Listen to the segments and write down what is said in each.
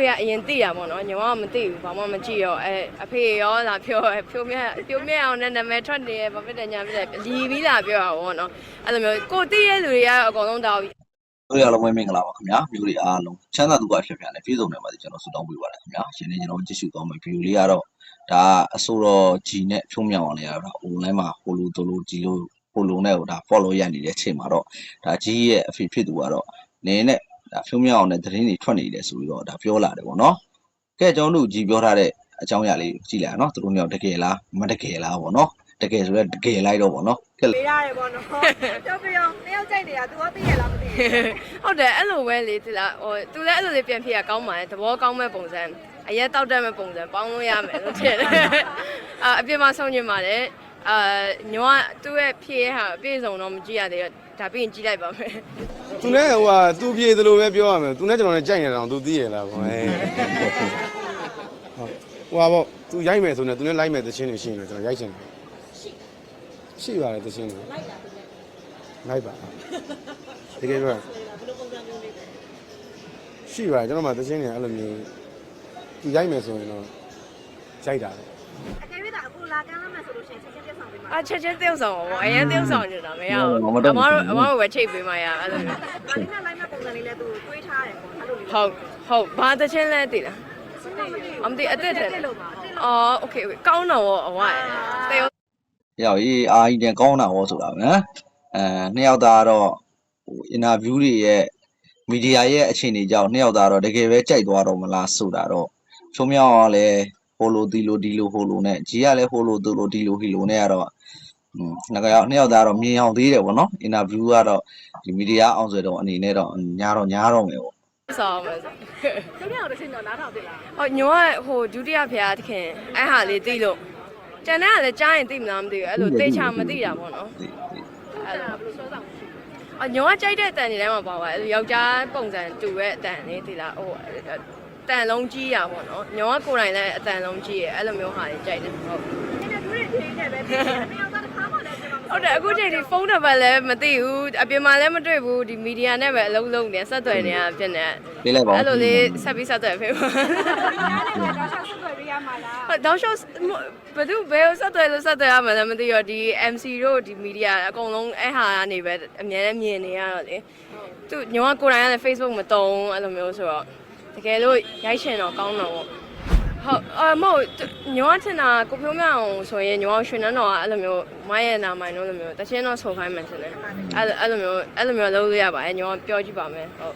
တွေကအရင်သိတာပေါ့နော်ညီမကမသိဘူးဘာမှမကြည့်ရောအဲအဖေရောလာပြောအဲဖြိုးမြက်ဖြိုးမြက်အောင်နဲ့နာမည်ထွက်နေရဘာဖြစ်တယ်ညာဖြစ်တယ်လီပြီးလာပြောတာပေါ့နော်အဲ့လိုမျိုးကိုသိတဲ့လူတွေကတော့အကုန်လုံးတောင်းတို့ရလုံးဝမင်္ဂလာပါခင်ဗျာမျိုးတွေအားလုံးချမ်းသာဒုက္ခဖြစ်ပြန်တယ်ပြည့်စုံတယ်ပါဒီကျွန်တော်ဆုတောင်းပေးပါတယ်ခင်ဗျာရှင်နေကျွန်တော်ကြည့်ရှုသွားမယ်ဗီဒီယိုလေးကတော့ဒါအဆိုတော်ကြီးနဲ့ဖြုံးမြောင်အောင်လေးရတာ online မှာဟိုလိုတိုလိုကြီးလို့ဟိုလိုနဲ့ဟိုဒါ follow ရနေတဲ့အချိန်မှာတော့ဒါကြီးရဲ့အဖေဖြစ်သူကတော့နင်းနဲ့ ဒါဖြုံးမြောင်အောင်နဲ့သတင်းတွေထွက်နေတယ်ဆိုပြီးတော့ဒါပြောလာတယ်ပေါ့နော်ကဲကျွန်တော်တို့ကြီးပြောထားတဲ့အကြောင်းအရာလေးကြည့်လိုက်အောင်နော်သူတို့မျိုးတကယ်လားမတကယ်လားပေါ့နော်တကယ်ဆိုတော့တကယ်လိုက်တော့ပေါ့နော်ကဲပေးရတယ်ပေါ့နော်ပြောပြအောင်နှစ်ယောက်ကြိုက်နေတာ तू ကသိရလားမသိဘူးဟုတ်တယ်အဲ့လိုပဲလေဒီလားဟိုသူလည်းအဲ့လိုလေးပြန်ဖြစ်ရကောင်းပါလေသဘောကောင်းမဲ့ပုံစံအရက်တောက်တတ်မဲ့ပုံစံပေါင်းလို့ရမယ်လို့ထင်တယ်အာအပြစ်မဆုံးညင်ပါတယ်အာညောကသူ့ရဲ့ဖြစ်ရဟာအပြည့်စုံတော့မကြည့်ရသေးတော့ ဒါပြီးရင်ကြည့်လိုက်ပါမယ်သူနဲ့ဟိုဟာသူပြေသလိုပဲပြောရမယ်သူနဲ့ကျွန်တော်နဲ့ကြိုက်နေတာတော့သူသိရလားကွာအဲဟုတ်ဟိုဟာပေါ့သူရိုက်မယ်ဆိုရင်သူနဲ့လိုက်မယ်သချင်းတွေရှိရင်ကျွန်တော်ရိုက်ချင်တယ်ရှိရှိပါတယ်သချင်းတွေလိုက်ပါတကယ်ပြောရှိပါတယ်ကျွန်တော်မှသချင်းတွေအဲ့လိုမျိုးသူရိုက်မယ်ဆိုရင်တော့ကြိုက်တာလေအကယ်၍ဒါအခု လာကမ်းလာမယ်ဆိုလို့ရှိရင်ချက်ချင်းပြဆောင်ပေးမှာ အချက်ချင်းtiêuဆောင်ပါဘောအရင်tiêuဆောင်နေတာမရဘူးအမတို့အမတို့ပဲချိတ်ပေးမှရအဲ့လိုမျိုး ဒါလေးနဲ့လိုက်မဲ့ပုံစံလေးလဲ तू တွေးထားတယ်ပေါ့အဲ့လိုလေး ဟုတ်ဟုတ်ဘာတချင်းလဲတည်လား စဉ်းစားမသိဘူး အမသိအသက်တယ် လို့ပါအစ် အော်โอเคကောင်းတော့အဝဲတေ ရောက်ရေးအာကြီးတန်ကောင်းတာဟောဆိုတာပဲနော်အဲနှစ်ယောက်သားကတော့ဟိုအင်တာဗျူးတွေရဲ့မီဒီယာရဲ့အခြေအနေကြောင့်နှစ်ယောက်သားတော့တကယ်ပဲကြိုက်သွားတော့မလားဆိုတာတော့ချုံမြောင်းကလည်း ဟိုလိုဒီလိုဒီလိုဟိုလိုနဲ့ဂျီကလည်းဟိုလိုဒီလိုဒီလိုဟီလိုနဲ့ကတော့อืมနှစ်ယောက်နှစ်ယောက်သားတော့မြင်အောင်သေးတယ်ဗောနော်အင်တာဗျူးကတော့ဒီမီဒီယာအောင်ဆိုတော့အနေနဲ့တော့ညားတော့ညားတော့မယ်ဗောဆောင်မယ်ဆိုပြောပြအောင်တစ်ချိန်တော့နားထောင်သိလားဟောညောကဟိုဒုတိယဖျားတခင်အဲ့ဟာလေးသိလို့ကျန်တဲ့ကလည်းကြားရင်သိမလားမသိဘူးအဲ့လိုသေချာမသိတာပေါ့နော်ဒီဒီအဲ့လိုဘယ်လိုဆွဲဆောင်အညောကကြိုက်တဲ့အတန်တွေထဲမှာပါပါအဲ့လိုယောက်ျားပုံစံတူတဲ့အတန်လေးဒီလားဟို တန်လုံးကြီးရပါတော့ညောကကိုယ်တိုင်လည်းအတန်လုံးကြီးရအဲ့လိုမျိုးဟာတွေကြိုက်တယ်ဟုတ်အင်တာဗျူးတွေချိန်နေပဲပြီးတယ်နှစ်ယောက်သားတစ်ခါမှလည်းကျွန်တော်ဟုတ်တယ်အခုချိန်ဒီဖုန်းနံပါတ်လည်းမသိဘူးအပြင်မှာလည်းမတွေ့ဘူးဒီမီဒီယာနဲ့ပဲအလုံးလုံးနေဆက်သွယ်နေတာဖြစ်နေပေးလိုက်ပါဦးအဲ့လိုလေးဆက်ပြီးဆက်သွယ်ဖေးပါလည်းတော့ဆက်ဆွဲရရမှာလားဟုတ်တောက်လျှောက်ဘယ်သူဘယ်ကိုဆက်သွယ်လို့ဆက်သွယ်ရမှလည်းမသိရောဒီ MC တို့ဒီမီဒီယာအကုန်လုံးအဲ့ဟာကနေပဲအများနဲ့မြင်နေရတော့လေသူညောကကိုယ်တိုင်ကလည်း Facebook မတုံးအဲ့လိုမျိုးဆိုတော့ တကယ်လို့ရိုက်ရှင်တော့ကောင်းတော့ပေါ့ဟုတ်အမဟုတ်ညောကထင်တာကိုဖြိုးမြအောင်ဆိုရင်ညောကရွှေနန်းတော်ကအဲ့လိုမျိုးမရဲ့နာမိုင်တို့လိုမျိုးတချင်းတော့ဆိုခိုင်းမှထင်တယ်အဲ့လိုအဲ့လိုမျိုးအဲ့လိုမျိုးလုပ်လို့ရပါတယ်ညောကပြောကြည့်ပါမယ်ဟုတ်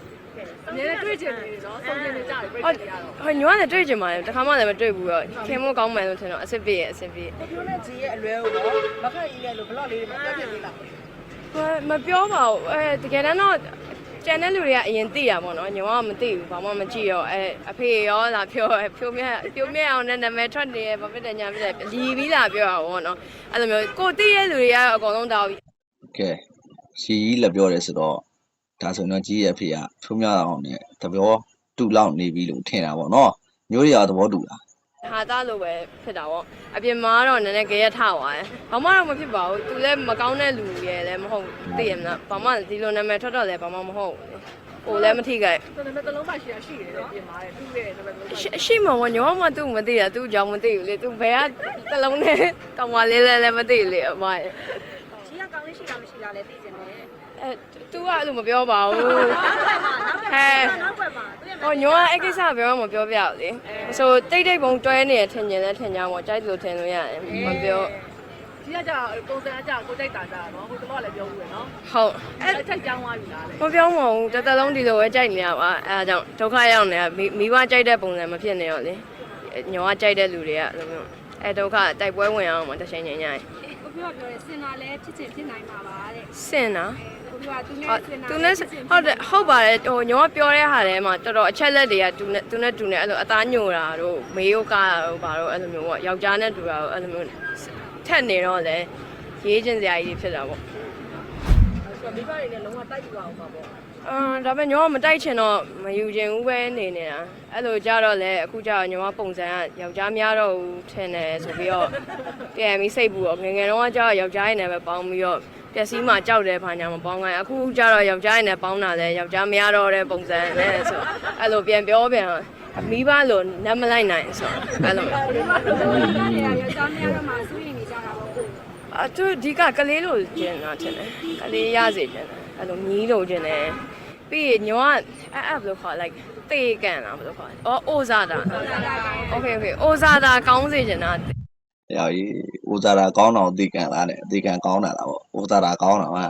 အများနဲ့တွေ့ချင်တယ်နော်ဆုံးချင်နေကြတယ်ပြည့်ဟုတ်တယ်ရတော့ဟိုညောကလည်းတွေ့ကြမှာလေတခါမှလည်းမတွေ့ဘူးတော့ခင်မို့ကောင်းမယ်လို့ထင်တော့အစ်စ်ပြည့်ရဲ့အစ်စ်ပြည့်ကိုပြောနဲ့ဂျီရဲ့အလွဲကိုတော့မခက်ကြီးရဲ့လို့ဘလော့လေးတွေမပြောပြသေးလားမမပြောပါဘူးအဲတကယ်တမ်းတော့ ကျန်တဲ့လူတွေကအရင်သိတာပေါ့နော်ညီမကမသိဘူးဘာမှမကြည့်ရောအဲအဖေရောလာပြောအဲဖြိုးမြက်ဖြိုးမြက်အောင်နဲ့နာမည်ထွက်နေရဘာဖြစ်တယ်ညာဖြစ်တယ်လီပြီးလာပြောတာပေါ့နော်အဲ့လိုမျိုးကိုသိတဲ့လူတွေကတော့အကုန်လုံးတောင်းကဲရှီကြီးလက်ပြောတယ်ဆိုတော့ဒါဆိုရင်တော့ကြီးရဲ့အဖေကထုံးမြအောင်နဲ့တပြောတူလောက်နေပြီလို့ထင်တာပေါ့နော်မျိုးတွေကသဘောတူလား ဟာသားလိုပဲဖြစ်တာပေါ့အပြင်မှာတော့နည်းနည်းကြရက်ထသွားတယ်ဘာမှတော့မဖြစ်ပါဘူးသူလည်းမကောင်းတဲ့လူရယ်လည်းမဟုတ်သိရမလားဘာမှဒီလိုနာမည်ထွက်တော့လည်းဘာမှမဟုတ်ဘူးကိုလည်းမထိခိုက်တော်တော်တစ်လုံးပါရှိရရှိတယ်ပြင်ပါတယ်သူ့ရဲ့တော်တော်ရှိရှိမဝညောမသူ့မသိတာသူ့ကြောင့်မသိဘူးလေသူဘယ်ကတလုံးနဲ့ကောင်မလေးလည်းလည်းမသိလေအမရဲ့ဂျီကကောင်းလေးရှိတာမရှိလားလဲသိချင်တယ် အဲသူကအဲ့လိုမပြောပါဘူးနောက်ွယ်မှာနောက်ွယ်မှာနောက်ွယ်မှာသူရဲ့ဟိုညောကအဲ့ကိစ္စပြောမှမပြောပြဘူးလေဆိုတိတ်တိတ်ပုံတွဲနေရထင်ကျင်လဲထင်ကြမှာကြိုက်လို့ထင်လို့ရတယ်မပြောဂျီကကြာပုံစံအကြာကိုကြိုက်တာကြာနော်ဟိုတော့လည်းပြောဘူးရနော်ဟုတ်အဲ့အချက်ကြောင်းသွားပြီလားလေမပြောမဟုတ်တစ်သက်လုံးဒီလိုပဲကြိုက်နေရပါအဲဒါကြောင့်ဒုက္ခရောက်နေတာမိမိဘကြိုက်တဲ့ပုံစံမဖြစ်နေတော့လေညောကကြိုက်တဲ့လူတွေကအဲ့လိုမျိုးအဲဒုက္ခတိုက်ပွဲဝင်အောင်မတစ်ချိန်ချိန်ညရင်ကိုပြောပြောတယ်စင်တာလည်းဖြစ်ချင်ဖြစ်နိုင်မှာပါတဲ့စင်နာကိုပြောသူနဲ့ဟုတ်စင်တာ သူနဲ့ဟုတ်တယ်ဟုတ်ပါတယ်ဟိုညောပြောတဲ့ဟာထဲမှာတော်တော်အချက်လက်တွေကသူနဲ့သူနဲ့တူနေအဲ့လိုအသားညိုတာတို့မေးရိုးကားတာတို့ဘာတို့အဲ့လိုမျိုးပေါ့ယောက်ျားနဲ့တူတာတို့အဲ့လိုမျိုးထက်နေတော့လေရေးချင်းစရာကြီးဖြစ်တာပေါ့ဆိုတော့မိဘတွေနဲ့လုံးဝတိုက်ပြအောင်ပါပေါ့အာဒါပေမဲ့ညောကမတိုက်ချင်တော့မယူချင်ဘူးပဲနေနေတာအဲ့လိုကြတော့လေအခုကျတော့ညောကပုံစံကယောက်ျားများတော့ဘူးထင်တယ်ဆိုပြီးတော့ပြန်ပြီးစိတ်ပူတော့ငယ်ငယ်တော့ကကျတော့ယောက်ျားရည်နဲ့ပဲပေါင်းပြီးတော့ ပျက်စီးမှကြောက်တယ်ဘာညာမပေါင်းခိုင်းအခုကျတော့ယောက်ျားရည်နဲ့ပေါင်းတာလေယောက်ျားများတော့တဲ့ပုံစံနဲ့ဆိုအဲ့လိုပြန်ပြောပြန်မိဘလို့နမ်းမလိုက်နိုင်ဆိုတော့အဲ့လိုမျိုးဒီမှာတော့ဒါတွေကရောကြောင်းများတော့မှစိုးရင်နေကြတာပေါ့ကိုအတူဒီကကလေးလို့ကျင်တာထင်တယ်ကလေးရစေကျင်တယ်အဲ့လိုမြီးလို့ကျင်တယ်ပြီးရင်ညောကအဲ့အဲ့ဘယ်လိုခေါ် like တေးကန်လားဘယ်လိုခေါ်လဲအော်အိုဇာတာ okay okay အိုဇာတာကောင်းစေကျင်တာ။ရောက် ကြီးဦးဇာတာကောင်းတော့အသေးကန်လားတဲ့။အသေးကန်ကောင်းတာလားပေါ့။ဦးဇာတာကောင်းတာမှ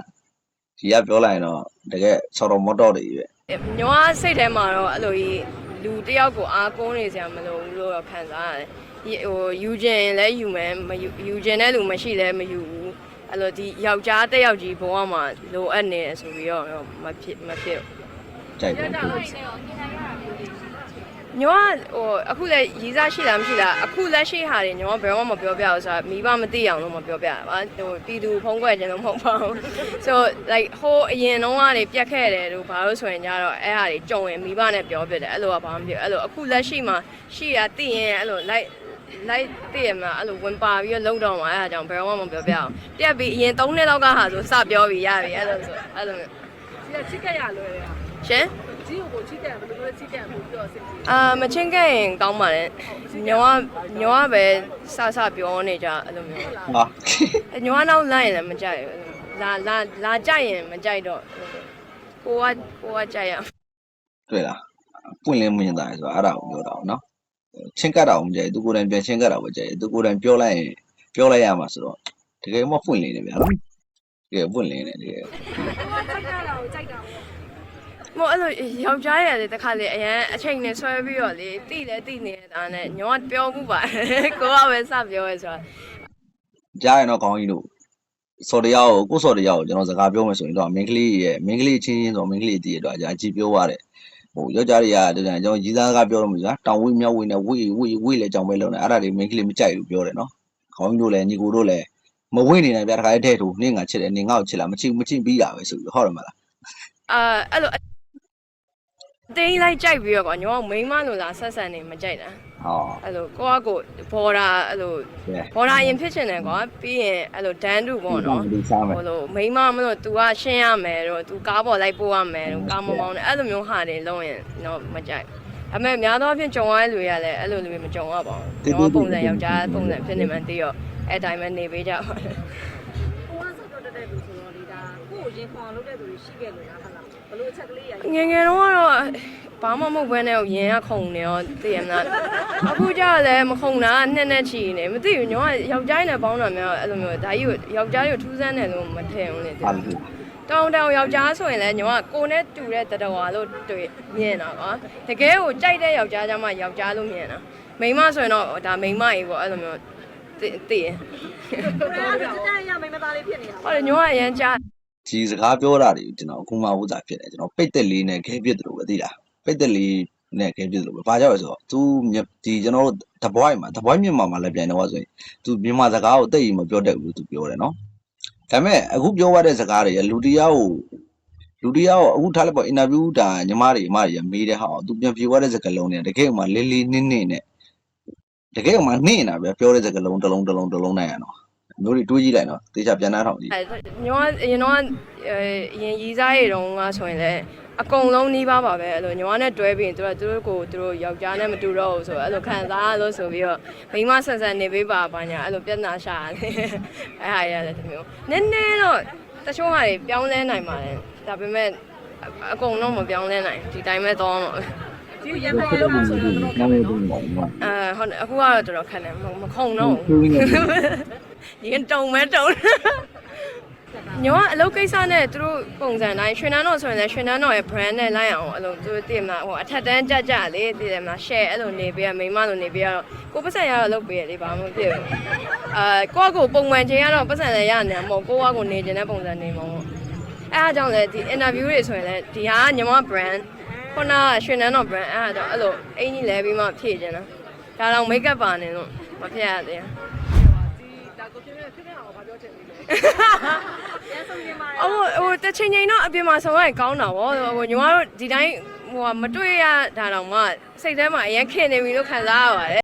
ဒီကပြောလိုက်ရင်တော့တကယ်ဆော်တော်မော်တော်တွေကြီးပဲညောကစိတ်ထဲမှာတော့အဲ့လိုကြီးလူတစ်ယောက်ကိုအားကိုးနေစရာမလိုဘူးလို့တော့ခံစားရတယ်ဒီဟိုယူကျင်လဲယူမယ်မယူယူကျင်တဲ့လူမရှိလဲမယူဘူးအဲ့လိုဒီယောက်ျားတစ်ယောက်ကြီးဘဝမှာလိုအပ်နေတယ်ဆိုပြီးတော့မဖြစ်မဖြစ်ဘူး။ကြိုက်တယ် ညောကဟိုအခုလည်းရီးစားရှိလားမရှိလားအခုလက်ရှိဟာတွေညောကဘယ်တော့မှမပြောပြဘူးဆိုတာမိဘမသိအောင်လို့မပြောပြတာပါဟိုပြည်သူဖုံးကွယ်ခြင်းလို့မဟုတ်ပါဘူး so like ဟိုအရင်တော့ကနေပြတ်ခဲ့တယ်လို့ဘာလို့ဆိုရင်ကြတော့အဲ့ဟာတွေကြုံရင်မိဘနဲ့ပြောပြတယ်အဲ့လိုကဘာမှမဖြစ်ဘူးအဲ့လိုအခုလက်ရှိမှာရှိရသိရင်အဲ့လို like လိုက်တည့်ရမှာအဲ့လိုဝင်ပါပြီးတော့လုံတော့မှာအဲ့ဒါကြောင့်ဘယ်တော့မှမပြောပြအောင်ပြက်ပြီးအရင်၃နှစ်လောက်ကဟာဆိုစပြောပြီးရပြီအဲ့လိုဆိုအဲ့လိုမျိုးဒီကချစ်ကက်ရလွယ်တယ်ရှင် ကြီးကိုချစ်ကက်ဘယ်လိုလဲချစ်ကက်ကိုပြောစစ်ကြည့်အာမချင်းခဲ့ရင်ကောင်းပါလေညောကညောကပဲစစပြောနေကြအဲ့လိုမျိုး။ဟာညောကနောက်လိုက်ရင်လည်းမကြိုက်ဘူးလာလာလာကြိုက်ရင်မကြိုက်တော့ကိုကကိုကကြိုက်ရတွေ့လား။ပွင့်လင်းမြင်တာလေဆိုတာအဲ့ဒါကိုပြောတာပေါ့နော်။ချင်းကတ်တာကိုမကြိုက်ဘူးသူကိုယ်တိုင်ပြန်ချင်းကတ်တာကိုကြိုက်တယ်သူကိုယ်တိုင်ပြောလိုက်ရင်ပြောလိုက်ရမှာဆိုတော့တကယ်မှပွင့်လင်းနေဗျာနော်။တကယ်ပွင့်လင်းနေတကယ်ကိုကစိတ်ကြတာကိုကြိုက်တာပေါ့ မို့အဲ့လိုယောက်ျားရလေတခါလေအရန်အချိန်နဲ့ဆွဲပြီးတော့လေတိလဲတိနေတာနဲ့ညောကပြောမှုပါကိုကပဲစပြောရဲဆိုတာကြားရင်တော့ခေါင်းကြီးတို့စော်တရားကိုကိုယ်စော်တရားကိုကျွန်တော်စကားပြောမယ်ဆိုရင်တော့မင်းကလေးရဲ့မင်းကလေးချင်းချင်းဆိုမင်းကလေးတည်ရတော့အကြည့်ပြောရတယ်ဟိုယောက်ျားတွေကတကယ်ကျွန်တော်ရီးသားစကားပြောလို့မရတောင်ဝိမြောက်ဝိနဲ့ဝိဝိဝိလည်းကြောင်ပဲလုံးနေအဲ့ဒါတွေမင်းကလေးမကြိုက်ဘူးပြောတယ်နော်ခေါင်းကြီးတို့လည်းညီကိုတို့လည်းမဝိနေနိုင်ဗျာတခါလေးတဲ့ထိုးနင့်ငါချစ်တယ်နင်ငါ့ကိုချစ်လားမချစ်မချစ်ပြီးတာပဲဆိုပြီးဟုတ်တယ်မလားအာအဲ့လို တင်းလိုက်ကြိုက်ပြီးတော့ကွာညောကမိန်းမလို့လားဆက်ဆံနေမကြိုက်တာဟော အဲ့လိုကိုကကိုဘော်ဒါအဲ့လိုကဲဘော်ဒါရင်ဖြစ်ချင်တယ်ကွာပြီးရင်အဲ့လိုဒန်းတူပေါ့နော်ဒီစားမယ်ဟိုလိုမိန်းမမလို့ तू ကရှင်းရမယ်တော့ तू ကားပေါ်လိုက်ပို့ရမယ်တော့ကားမမောင်းနဲ့အဲ့လိုမျိုးဟာတွေလုံးရင်တော့မကြိုက်အမေများသောအားဖြင့်ကြုံရတဲ့လူတွေကလည်းအဲ့လိုလူတွေမကြုံရပါဘူး။ကျွန်တော်ပုံစံယောက်ျားပုံစံဖြစ်နေမှန်းသိရောအဲ့တိုင်းပဲနေပေးကြပါ ရင်ခွန်လုပ်တဲ့သူတွေရှိခဲ့လို့လားဟုတ်လားဘယ်လိုအချက်ကလေးရ။ငယ်ငယ်တော့ကတော့ဘာမှမဟုတ်ဘဲနဲ့ရင်ကခုန်နေရောသိရမလား။အခုကျတော့လည်းမခုန်တာနှစ်နဲ့ချီနေမသိဘူးညောကယောက်ျားနဲ့ပေါင်းတာများအဲ့လိုမျိုးဒါကြီးကိုယောက်ျားတွေကိုထူးဆန်းတယ်လို့မထင်ဘူးလေ။ဟာလို့တောင်တောင်ယောက်ျားဆိုရင်လည်းညီမကကိုနဲ့တူတဲ့တတော်ဝါလို့တွေ့မြင်တာကွာတကယ်ကိုကြိုက်တဲ့ယောက်ျားကြမှာယောက်ျားလို့မြင်တာမိန်းမဆိုရင်တော့ဒါမိန်းမကြီးပေါ့အဲ့လိုမျိုးသိသိရင်တော်တော်ချစ်တဲ့ရမိမသားလေးဖြစ်နေတာဟောတယ်ညီမကအရန်ကြား ဒီစကားပြောတာတွေကျွန်တော်အခုမှဥစားဖြစ်တယ်ကျွန်တော်ပိတ်သက်လေးနဲ့ခဲပြစ်တယ်လို့ပဲသိလားပိတ်သက်လေးနဲ့ခဲပြစ်တယ်လို့ပဲဘာကြောင့်လဲဆိုတော့ तू ဒီကျွန်တော်တို့တပွိုင်းမှာတပွိုင်းမြန်မာမှာလည်းပြန်တော့ဆိုရင် तू မြန်မာစကားကိုတိတ်ရင်မပြောတတ်ဘူးလို့ तू ပြောတယ်နော်ဒါပေမဲ့အခုပြောရတဲ့စကားတွေလူတရားကိုလူတရားကိုအခုထားလိုက်ပေါ့အင်တာဗျူးဒါညီမတွေအမတွေမေးတဲ့ဟာကို तू ပြန်ပြေသွားတဲ့စကားလုံးတွေတကယ်မှလေးလေးနင်းနင်းနဲ့တကယ်မှနှင်းနေတာဗျပြောတဲ့စကားလုံးတစ်လုံးတစ်လုံးတစ်လုံးနိုင်ရတော့ မျိုးတွေတွေးကြည့်လိုက်နော်တေချာပြန်နှားထောင်ကြည့်ညီမကအရင်တော့အရင်ရီးစားရတုန်းကဆိုရင်လည်းအကုန်လုံးနှီးပါပါပဲအဲ့လိုညီမနဲ့တွဲပြီးရင်သူတို့သူတို့ကိုသူတို့ယောက်ျားနဲ့မတူတော့ဘူးဆိုတော့အဲ့လိုခံစားရလို့ဆိုပြီးတော့မိန်းမဆန်ဆန်နေပေးပါပါညာအဲ့လိုပြဿနာရှာရတယ်အဲ့ဟာရတယ်ဒီမျိုးနည်းနည်းတော့တချို့ဟာတွေပြောင်းလဲနိုင်ပါတယ်ဒါပေမဲ့အကုန်လုံးမပြောင်းလဲနိုင်ဒီတိုင်းပဲသွားမှာပဲ ဒီရန်ခွန်လုပ်ဖို့ဆိုတော့တော်တော်ကောင်းလို့ပြောပါအဲဟုတ်တယ်အခုကတော့တော်တော်ခက်တယ်မမခုံတော့ဘူးရင်တုံမဲတုံညောအလုပ်ကိစ္စနဲ့သူတို့ပုံစံတိုင်းရွှေနန်းတော်ဆိုရင်လည်းရွှေနန်းတော်ရဲ့ brand နဲ့လိုက်အောင်အဲ့လိုသူတို့တည်မှာဟိုအထက်တန်းကြကြလေးတည်တယ်မလား share အဲ့လိုနေပေးရမိမလိုနေပေးရတော့ကိုပတ်စံရတော့လုပ်ပေးရလေဘာမှမဖြစ်ဘူးအာကိုကကိုပုံမှန်ချိန်ကတော့ပတ်စံလည်းရနေမှာမဟုတ်ကိုကကိုနေခြင်းတဲ့ပုံစံနေမှာပေါ့အဲအားကြောင့်လည်းဒီ interview တွေဆိုရင်လည်းဒီဟာကညီမ brand ခုနကရွှေနန်းတော် brand အဲ့ဒါတော့အဲ့လိုအင်ကြီးလဲပြီးမှဖြည့်ခြင်းလားဒါတော့ make up ပါနေလို့မဖြည့်ရသေးဘူးဒီဒါကိုဖြစ်ဖြစ်ဖြစ်ဖြစ်အောင်ဘာပြောချင်လဲရန်ဆုံးနေမှာအဟိုဟိုတချင်းချင်းတော့အပြင်မှာဆောင်ရရင်ကောင်းတာဗောဟိုညီမတို့ဒီတိုင်းဟိုမတွေ့ရတာတော့မှစိတ်ထဲမှာအရင်ခင်နေပြီလို့ခံစားရပါတယ်